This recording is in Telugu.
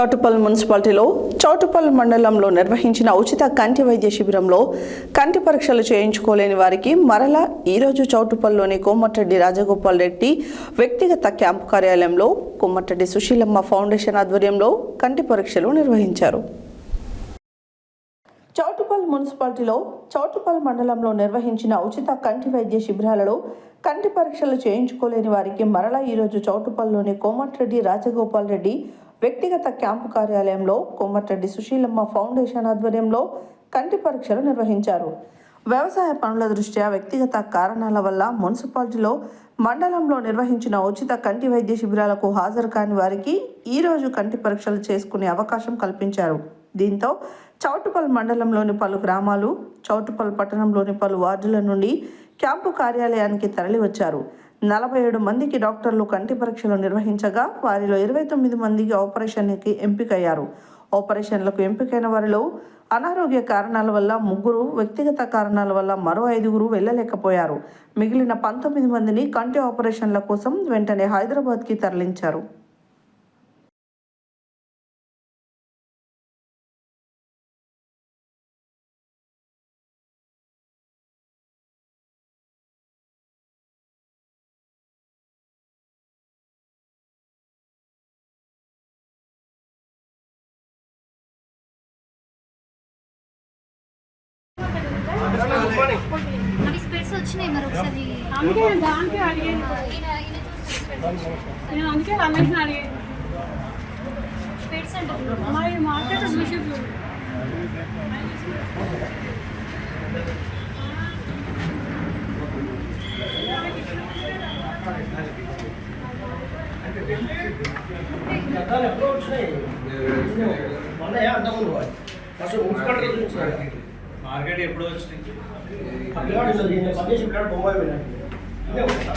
చౌటుపల్ మున్సిపాలిటీలో చౌటుపల్ మండలంలో నిర్వహించిన ఉచిత కంటి వైద్య శిబిరంలో కంటి పరీక్షలు చేయించుకోలేని వారికి మరలా ఈరోజు చౌటుపల్లిలోని కోమటిరెడ్డి రాజగోపాల్ రెడ్డి వ్యక్తిగత క్యాంపు కార్యాలయంలో కోమటిరెడ్డి సుశీలమ్మ ఫౌండేషన్ ఆధ్వర్యంలో కంటి పరీక్షలు నిర్వహించారు. చౌటుపల్ మున్సిపాలిటీలో చౌటుపల్ మండలంలో నిర్వహించిన ఉచిత కంటి వైద్య శిబిరాలలో కంటి పరీక్షలు చేయించుకోలేని వారికి మరలా ఈరోజు చౌటుపల్లిలోని కోమటిరెడ్డి రాజగోపాల్ రెడ్డి వ్యక్తిగత క్యాంపు కార్యాలయంలో కోమటిరెడ్డి సుశీలమ్మ ఫౌండేషన్ ఆధ్వర్యంలో కంటి పరీక్షలు నిర్వహించారు. వ్యవసాయ పనుల దృష్ట్యా వ్యక్తిగత కారణాల వల్ల మున్సిపాలిటీలో మండలంలో నిర్వహించిన ఉచిత కంటి వైద్య శిబిరాలకు హాజరు కాని వారికి ఈరోజు కంటి పరీక్షలు చేసుకునే అవకాశం కల్పించారు. దీంతో చౌటుపల్ మండలంలోని పలు గ్రామాలు చౌటుపల్ పట్టణంలోని పలు వార్డుల నుండి క్యాంపు కార్యాలయానికి తరలివచ్చారు. నలభై ఏడు మందికి డాక్టర్లు కంటి పరీక్షలు నిర్వహించగా వారిలో ఇరవై తొమ్మిది మందికి ఆపరేషన్కి ఎంపికయ్యారు. ఆపరేషన్లకు ఎంపికైన వారిలో అనారోగ్య కారణాల వల్ల ముగ్గురు వ్యక్తిగత కారణాల వల్ల మరో ఐదుగురు వెళ్ళలేకపోయారు. మిగిలిన పంతొమ్మిది మందిని కంటి ఆపరేషన్ల కోసం వెంటనే హైదరాబాద్కి తరలించారు. అవి స్పెట్స్ వచ్చినాయి మరి ఒకసారి అందుకే నేను దానికే అడిగాను ఈయన ఈయన చూస్తే స్పెట్స్ వచ్చినాయి నేను అందుకే రమేష్ని అడిగాను స్పెట్స్ అంటే మరి మార్కెట్ చూసి చూడు గతాలు ఎప్పుడో వచ్చినాయి మొన్న అంతకుముందు వాడు అసలు మున్సిపాలిటీ చూపించాడు మార్కెట్ ఎప్పుడు వచ్చినాయి ఆ పిల్లాడు ఇట్లా దీన్ని పనిచేసి పిల్లాడు బొంబాయి వెళ్ళాడు ఇదే ఉంటా.